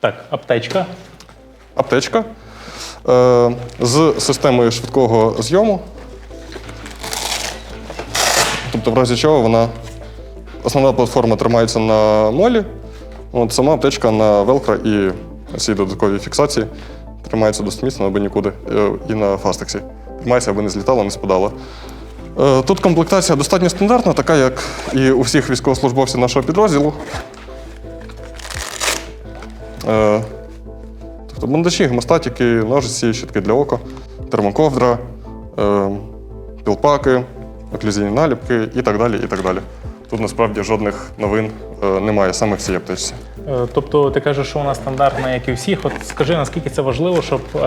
Так, аптечка. аптечка е, з системою швидкого зйому. Тобто, в разі чого вона основна платформа тримається на молі, от сама аптечка на велкро і цій додатковій фіксації тримається досить міцно, аби нікуди. е, І на фастексі. Тримається, аби не злітала, не спадала. Е, Тут комплектація достатньо стандартна, така як і у всіх військовослужбовців нашого підрозділу. Е, Тобто бандажі, гемостатики, ножиці, щітки для ока, термоковдра, е, пілпаки, оклюзійні наліпки і так далі. і так далі. Тут насправді жодних новин е, немає саме в цій аптечці. Тобто ти кажеш, що вона стандартна, як і всіх. От скажи, наскільки це важливо, щоб е,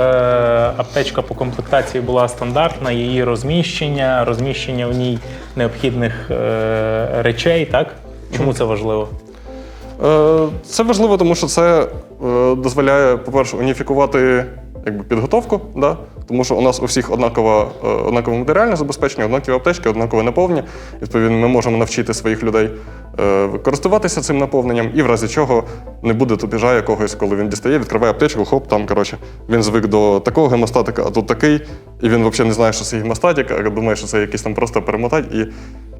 аптечка по комплектації була стандартна, її розміщення, розміщення в ній необхідних е, речей, так? Чому це важливо? Е, Це важливо, тому що це е, дозволяє, по-перше, уніфікувати якби, підготовку, да? тому що у нас у всіх однакове, однакове матеріальне забезпечення, однакові аптечки, однакове наповнення. Відповідно, ми можемо навчити своїх людей е, користуватися цим наповненням, і в разі чого не буде тупіжа якогось, коли він дістає, відкриває аптечку, хоп, там, коротше, він звик до такого гемостатика, а тут такий, і він взагалі не знає, що це гемостатик, а думає, що це якийсь там просто перемотать і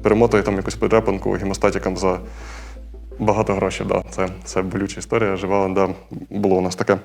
перемотує там якусь подряпинку гемостатиком за Багато грошей, да. Це, це болюча історія, жива, да, було у нас таке.